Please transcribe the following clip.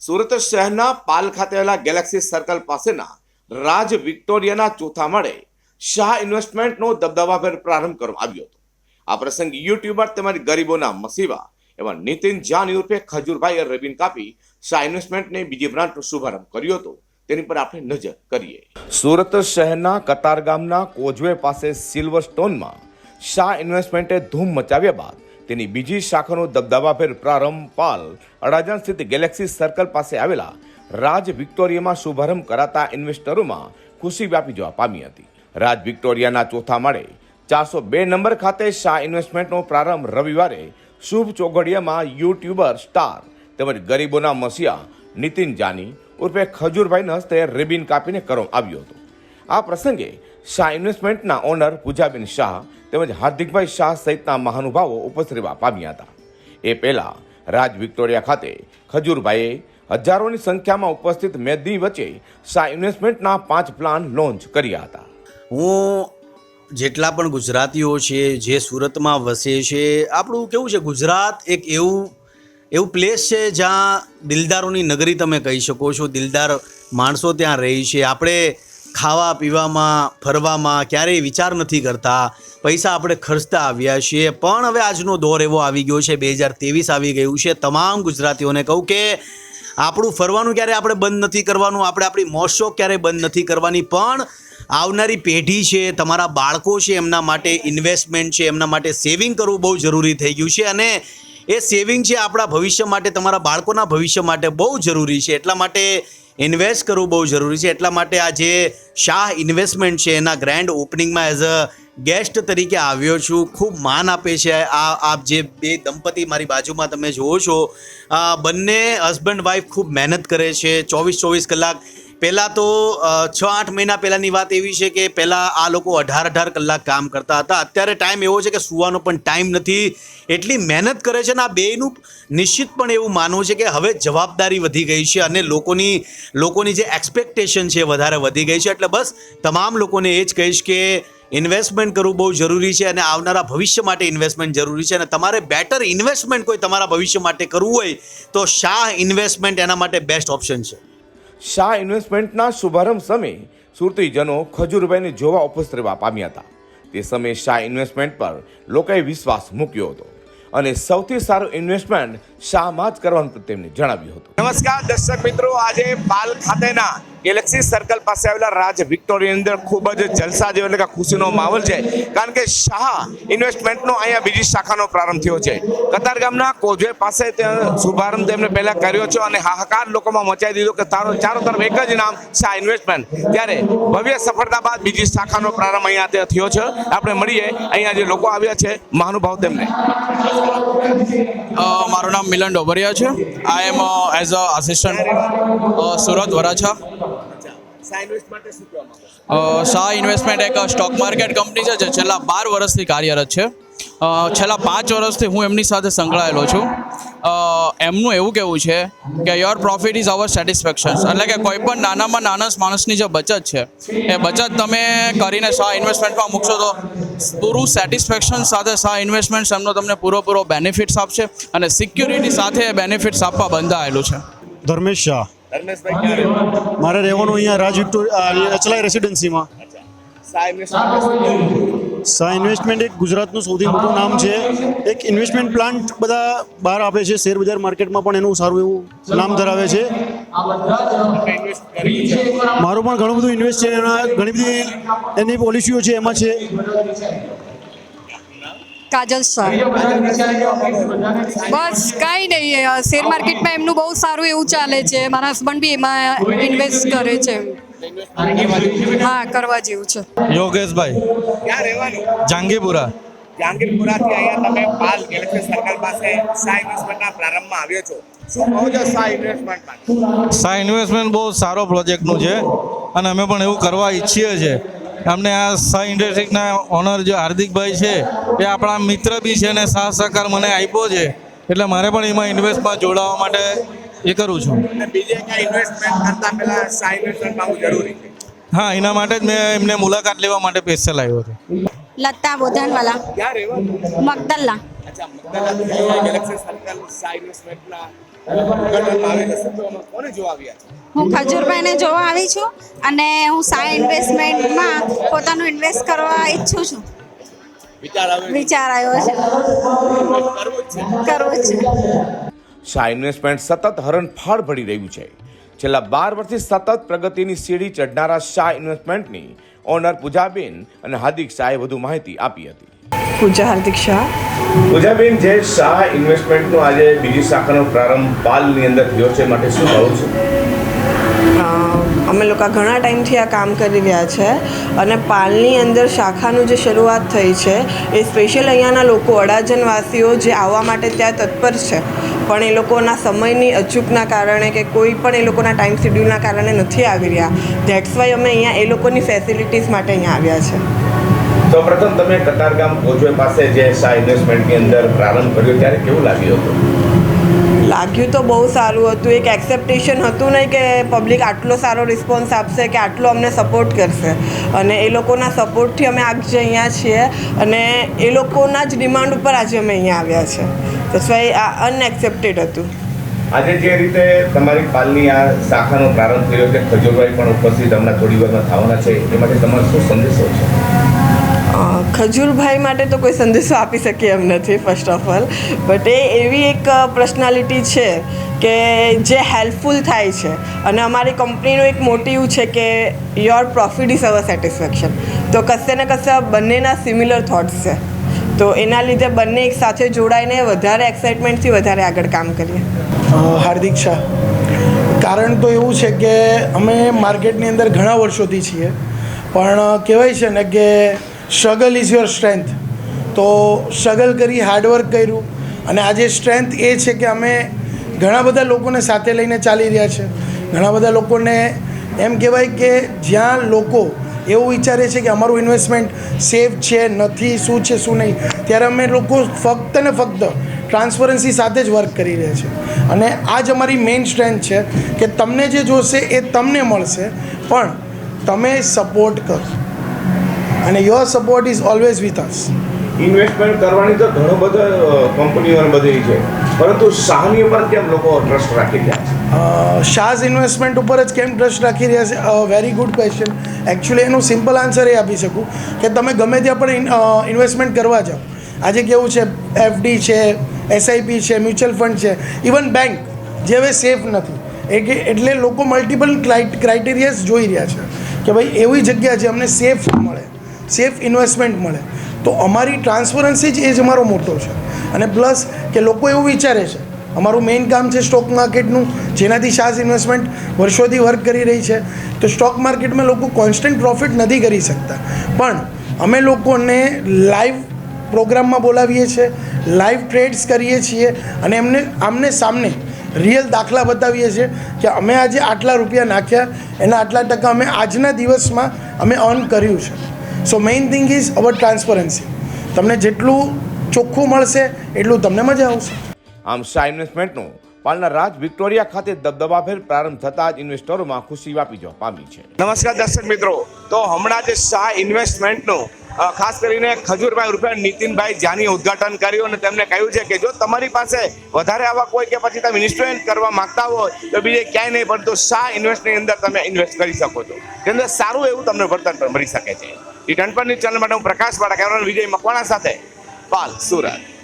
સુરત શહેરના પાલ ખાતે આવેલા ગેલેક્સી સર્કલ પાસેના રાજ વિક્ટોરિયાના ચોથા માળે શાહ ઇન્વેસ્ટમેન્ટનો દબદબાભેર પ્રારંભ કરવામાં આવ્યો હતો. આ પ્રસંગે યુટ્યુબર તેમજ ગરીબોના મસીવા એવા નીતિન જાન ઉર્ફે ખજૂરભાઈ રબીન કાપી શાહ ઇન્વેસ્ટમેન્ટને બીજી બ્રાન્ચનો શુભારંભ કર્યો હતો. તેની પર આપણે નજર કરીએ. સુરત શહેરના કતાર ગામના કોજવે પાસે સિલ્વર સ્ટોનમાં શાહ ઇન્વેસ્ટમેન્ટે ધૂમ મચાવ્યા બાદ તેની બીજી શાખાનો દબદબાભેર પ્રારંભ પાલ અડાજણ સ્થિત ગેલેક્સી સર્કલ પાસે આવેલા રાજ વિક્ટોરિયામાં શુભારંભ કરાતા ઇન્વેસ્ટરોમાં ખુશી વ્યાપી જવા પામી હતી. રાજ વિક્ટોરિયાના ચોથા માળે ચારસો બે નંબર ખાતે શાહ ઇન્વેસ્ટમેન્ટનો પ્રારંભ રવિવારે શુભ ચોઘડિયામાં યુટ્યુબર સ્ટાર તેમજ ગરીબોના મસીહા નીતિન જાની ઉર્ફે ખજૂરભાઈના હસ્તે રિબિન કાપીને કરવામાં આવ્યો હતો. આ પ્રસંગે શાહ ઇન્વેસ્ટમેન્ટના ઓનર પૂજાબેન શાહ તેમજ હાર્દિકભાઈ શાહ સહિતના મહાનુભાવો ઉપસ્થિત પામ્યા હતા. એ પહેલા રાજ વિક્ટોરિયા ખાતે ખજૂરભાઈએ હજારોની સંખ્યામાં ઉપસ્થિત મેદની વચ્ચે શાહ ઇન્વેસ્ટમેન્ટના પાંચ પ્લાન લોન્ચ કર્યા હતા. હું જેટલા પણ ગુજરાતીઓ છે, જે સુરતમાં વસે છે, આપણું કેવું છે, ગુજરાત એક એવું એવું પ્લેસ છે જ્યાં દિલદારોની નગરી તમે કહી શકો છો, દિલદાર માણસો ત્યાં રહી છે. આપણે ખાવા પીવામાં, ફરવામાં ક્યારેય વિચાર નથી કરતા. પૈસા આપણે ખર્ચતા આવ્યા છીએ. પણ હવે આજનો દોર એવો આવી ગયો છે, બે હજાર ત્રેવીસ આવી ગયું છે. તમામ ગુજરાતીઓને કહું કે આપણું ફરવાનું ક્યારે આપણે બંધ નથી કરવાનું? આપણે આપણી મોજ ક્યારેય બંધ નથી કરવાની? પણ આવનારી પેઢી છે, તમારા બાળકો છે, એમના માટે ઇન્વેસ્ટમેન્ટ છે, એમના માટે સેવિંગ કરવું બહુ જરૂરી થઈ ગયું છે. અને એ સેવિંગ છે આપણા ભવિષ્ય માટે, તમારા બાળકોના ભવિષ્ય માટે બહુ જરૂરી છે. એટલા માટે ઇન્વેસ્ટ કરવું બહુ જરૂરી છે. એટલા માટે આ જે શાહ ઇન્વેસ્ટમેન્ટ છે, એના ગ્રેન્ડ ઓપનિંગમાં એઝ અ ગેસ્ટ તરીકે આવ્યો છું. ખૂબ માન આપે છે. આ, આપ જે બે દંપતી મારી બાજુમાં તમે જુઓ છો બંને હસબન્ડ વાઈફ ખૂબ મહેનત કરે છે. ચોવીસ ચોવીસ કલાક પહેલાં તો છ આઠ મહિના પહેલાંની વાત એવી છે કે પહેલાં આ લોકો અઢાર અઢાર કલાક કામ કરતા હતા. અત્યારે ટાઈમ એવો છે કે સુવાનો પણ ટાઈમ નથી. એટલી મહેનત કરે છે ને આ બેયનું નિશ્ચિત પણ એવું માનવું છે કે હવે જવાબદારી વધી ગઈ છે અને લોકોની લોકોની જે એક્સપેક્ટેશન છે વધારે વધી ગઈ છે. એટલે બસ, તમામ લોકોને એ જ કહીશ કે ઇન્વેસ્ટમેન્ટ કરવું બહુ જરૂરી છે અને આવનારા ભવિષ્ય માટે ઇન્વેસ્ટમેન્ટ જરૂરી છે. અને તમારે બેટર ઇન્વેસ્ટમેન્ટ કોઈ તમારા ભવિષ્ય માટે કરવું હોય તો શાહ ઇન્વેસ્ટમેન્ટ એના માટે બેસ્ટ ઓપ્શન છે. શાહ ઇન્વેસ્ટમેન્ટના શુભારંભ સમયે સુરતીજનો ખજૂરભાઈને જોવા ઉપસ્થિત પામ્યા હતા. તે સમયે શાહ ઇન્વેસ્ટમેન્ટ પર લોકોએ વિશ્વાસ મૂક્યો હતો અને સૌથી સારું ઇન્વેસ્ટમેન્ટ શાહમાં જ કરવાનું તેમને જણાવ્યું હતું. નમસ્કાર દર્શક મિત્રો આજે પાલ ખાતેના ગેલેક્સી સર્કલ પાસે આવેલા રાજ વિક્ટોરિયા અંદર ખૂબ જ જલસા જેવો એટલે કે ખુશીનો માહોલ છે. કારણ કે શાહ ઇન્વેસ્ટમેન્ટનો અહીંયા બીજી શાખાનો પ્રારંભ થયો છે. કતાર ગામના કોજવે પાસે ત્યાં શુભારંભ તેમણે પહેલા કર્યો છે અને હાહાકાર લોકોમાં મચાવી દીધો કે તારો ચારો તરફ એક જ નામ શાહ ઇન્વેસ્ટમેન્ટ ત્યારે ભવ્ય સફળતા બાદ બીજી શાખાનો પ્રારંભ અહીંયા થયો છે. આપણે મળીએ. અહીંયા જે લોકો આવ્યા છે મહાનુભાવ તેમને મારું નામ મિલન ડોબરિયા છે. I am as a assistant Surat Varachha. Shah investment એક સ્ટોક માર્કેટ કંપની છે જે છેલ્લા બાર વર્ષથી કાર્યરત છે. છેલ્લા પાંચ વર્ષથી હું એમની સાથે સંકળાયેલો છું. એમનું એવું કહેવું છે કે your profit is our satisfaction એટલે કે કોઈ પણ નાનામાં નાના માણસની જે બચત છે એ બચત તમે કરીને સા ઇન્વેસ્ટમેન્ટમાં મૂકશો તો પૂરું સેટિસ્ફેક્શન સાથે સા ઇન્વેસ્ટમેન્ટ્સ એમનો તમને પૂરો પૂરો બેનિફિટ્સ આપશે અને સિક્યુરિટી સાથે એ બેનિફિટ્સ આપવા બંધાયેલું છે. ધર્મેશ શાહ? મારે રહેવાનું અહીંયા રાજ વિક્ટોરિયા અચલાઈ રેસિડેન્સીમાં શાહ ઇન્વેસ્ટમેન્ટ એક ગુજરાતનું સૌથી મોટું નામ છે. એક ઇન્વેસ્ટમેન્ટ પ્લાન્ટ બધા બહાર આપે છે, શેર બજાર માર્કેટમાં પણ એનું સારું એવું નામ ધરાવે છે. મારું પણ ઘણું બધું ઇન્વેસ્ટ છે ઘણી બધી એની પોલિસીઓ છે, એમાં છે. કાજલ શાહ બસ કાંઈ નહીં શેર માર્કેટમાં એમનું બહુ સારું એવું ચાલે છે. મારા હસબન્ડ બી એમાં ઇન્વેસ્ટ કરે છે. હા કરવા જેવું છે. યોગેશભાઈ ક્યાં રહેવાનું? જાંગીપુરા જહાંગીરપુરાથી અહીંયા તમે પાલ ગેલેક્સી સર્કલ પાસે શાહ ઇન્વેસ્ટમેન્ટના પ્રારંભમાં આવ્યો છો. શું કહો છો શાહ ઇન્વેસ્ટમેન્ટમાં સા ઇન્વેસ્ટમેન્ટ બહુ સારો પ્રોજેક્ટનું છે અને અમે પણ એવું કરવા ઈચ્છીએ છીએ. અમને આ સા ઇન્ડસ્ટ્રીના ઓનર જે હાર્દિકભાઈ છે એ આપણા મિત્ર બી છે અને સાહ સહકાર મને આપ્યો છે. એટલે મારે પણ એમાં ઇન્વેસ્ટમાં જોડાવા માટે એ કરું છું. બીજે ક્યાં ઇન્વેસ્ટમેન્ટ કરતા પહેલા શાહ ઇન્વેસ્ટમેન્ટમાં જરૂરી? છે હા એના માટે જ મેં એમને મુલાકાત લેવા માટે સ્પેશિયલ આવ્યો હતો. લતા બોધનવાલા. ક્યાં રહેવાનું મગદલ્લા. અચ્છા મગદલાથી ગેલેક્સી સર્કલ ઇન્વેસ્ટમેન્ટના હું ખજૂરભાઈને જોવા આવી છું અને હું સાઈ ઇન્વેસ્ટમેન્ટમાં પોતાનું ઇન્વેસ્ટ કરવા ઈચ્છું છું. વિચાર આવ્યો છે? કરવું છે. શાહ ઇન્વેસ્ટમેન્ટ સતત હરણફાળ ભળી રહ્યું છે. છેલ્લા બાર વર્ષથી સતત પ્રગતિની સીડી ચઢનારા શાહ ઇન્વેસ્ટમેન્ટની ઓનર પૂજાબેન અને હાર્દિક શાહે વધુ માહિતી આપી હતી. પૂજા હાર્દિક શાહ. પૂજાબેન જે શાહ ઇન્વેસ્ટમેન્ટનો આજે બીજી શાખાનો પ્રારંભ પાલની અંદર થયો છે માટે શું કહું છું? અમે લોકો ઘણા ટાઈમથી આ કામ કરી રહ્યા છે અને પાલની અંદર શાખાનું જે શરૂઆત થઈ છે એ સ્પેશિયલ અહીંયાના લોકો અડાજનવાસીઓ જે આવવા માટે ત્યાં તત્પર છે. પણ એ લોકોના સમયની અચૂકના કારણે કે કોઈ પણ એ લોકોના ટાઈમ શેડ્યુલના કારણે નથી આવી રહ્યા. ધેટ્સ વાય અમે અહીંયા એ લોકોની ફેસિલિટીઝ માટે અહીંયા આવ્યા છે. તો પ્રથમ તમે કતારગામ કોચવે પાસે જે શાહ ઇન્વેસ્ટમેન્ટની અંદર પ્રારંભ કર્યો ત્યારે કેવું લાગ્યું હતું? લાગ્યું તો બહુ સારું હતું. એક એક્સેપ્ટેશન હતું નહીં કે પબ્લિક આટલો સારો રિસ્પોન્સ આપશે કે આટલો અમને સપોર્ટ કરશે. અને એ લોકોના સપોર્ટથી અમે આજે અહીંયા છીએ અને એ લોકોના જ ડિમાન્ડ ઉપર આજે અમે અહીંયા આવ્યા છે. તો સ્વાય આ અનએક્સેપ્ટેડ હતું. આજે જે રીતે તમારી પાલની આ શાખાનો પ્રારંભ થયો કે ખજૂરભાઈ પણ ઉપસ્થિત હમણાં થોડી વારમાં થવાના છે એ માટે તમારો શું સંદેશો છે? ખજૂરભાઈ માટે તો કોઈ સંદેશો આપી શકીએ એમ નથી ફર્સ્ટ ઓફ ઓલ બટ એ એવી એક પર્સનાલિટી છે કે જે હેલ્પફુલ થાય છે. અને અમારી કંપનીનું એક મોટિવ છે કે your profit is our satisfaction તો કશે ને કશે બંનેના સિમિલર થોટ્સ છે. તો એના લીધે બંને એક સાથે જોડાઈને વધારે એક્સાઇટમેન્ટથી વધારે આગળ કામ કરીએ. હાર્દિક શાહ. કારણ તો એવું છે કે અમે માર્કેટની અંદર ઘણા વર્ષોથી છીએ, પણ કહેવાય છે ને કે સ્ટ્રગલ ઇઝ યોર સ્ટ્રેન્થ તો સ્ટ્રગલ કરી હાર્ડવર્ક કર્યું, અને આજે સ્ટ્રેન્થ એ છે કે અમે ઘણા બધા લોકોને સાથે લઈને ચાલી રહ્યા છે. ઘણા બધા લોકોને એમ કહેવાય કે જ્યાં લોકો એવું વિચારે છે કે અમારું ઇન્વેસ્ટમેન્ટ સેફ છે, નથી, શું છે, શું નહીં. ત્યારે અમે લોકો ફક્ત ને ફક્ત ટ્રાન્સપરન્સી સાથે જ વર્ક કરી રહ્યા છે અને આ જ અમારી મેઇન સ્ટ્રેન્થ છે કે તમને જે જોશે એ તમને મળશે, પણ તમે સપોર્ટ કરો. અને your support is always with us investment કરવાની તો ઘણો બધો કંપનીઓ બધી છે. પરંતુ શાહની ઉપર કેમ લોકો ટ્રસ્ટ રાખી રહ્યા છે? શાઝ ઇન્વેસ્ટમેન્ટ ઉપર જ કેમ ટ્રસ્ટ રાખી રહ્યા છે? વેરી ગુડ ક્વેશ્ચન એકચ્યુઅલી એનું સિમ્પલ આન્સર એ આપી શકું કે તમે ગમે ત્યાં પણ ઇન્વેસ્ટમેન્ટ કરવા જાઓ. આજે કેવું છે? એફડી છે એસઆઈપી છે મ્યુચ્યુઅલ ફંડ છે. ઇવન બેંક જે હવે સેફ નથી. એટલે લોકો મલ્ટિપલ ક્રાઇટેરિયાસ જોઈ રહ્યા છે કે ભાઈ એવી જગ્યા છે અમને સેફ મળે. સેફ ઇન્વેસ્ટમેન્ટ મળે. તો અમારી ટ્રાન્સપરન્સી જ એ જ અમારો મોટો છે. અને પ્લસ કે લોકો એવું વિચારે છે, અમારું મેઇન કામ છે સ્ટોક માર્કેટનું જેનાથી શાસ ઇન્વેસ્ટમેન્ટ વર્ષોથી વર્ક કરી રહી છે. તો સ્ટોક માર્કેટમાં લોકો કોન્સ્ટન્ટ પ્રોફિટ નથી કરી શકતા. પણ અમે લોકોને લાઈવ પ્રોગ્રામમાં બોલાવીએ છીએ લાઈવ ટ્રેડ્સ કરીએ છીએ અને એમને, આમને સામને રિયલ દાખલા બતાવીએ છીએ કે અમે આજે આટલા રૂપિયા નાખ્યા, એના આટલા ટકા અમે આજના દિવસમાં અમે અર્ન કર્યું છે. So main thing is our transparency તમને જેટલું ચોખ્ખું મળશે એટલું તમને મજા આવશે. આમ શાહ ઇન્વેસ્ટમેન્ટનું પાલના રાજ વિક્ટોરિયા ખાતે દબદબાભેર પ્રારંભ થતાં જ ઇન્વેસ્ટરોમાં ખુશી વ્યાપી જવા પામી છે. નમસ્કાર દર્શક મિત્રો. તો હમણાં જે શાહ ઇન્વેસ્ટમેન્ટનું ખાસ કરીને ખજૂરભાઈ રૂપિયા નીતિનભાઈ જાની ઉદ્ઘાટન કર્યું અને તેમને કહ્યું છે કે જો તમારી પાસે વધારે આવા કોઈ કે પછી તમે ઇન્વેસ્ટમેન્ટ કરવા માંગતા હોય તો બીજે ક્યાંય નહીં પરંતુ શાહ ઇન્વેસ્ટની અંદર તમે ઇન્વેસ્ટ કરી શકો છો. જેની અંદર સારું એવું તમને વળતર મળી શકે છે. ઈ ટનપરની ચેનલ માટે હું પ્રકાશ પાઠક વિજય મકવાણા સાથે. પાલ સુરત.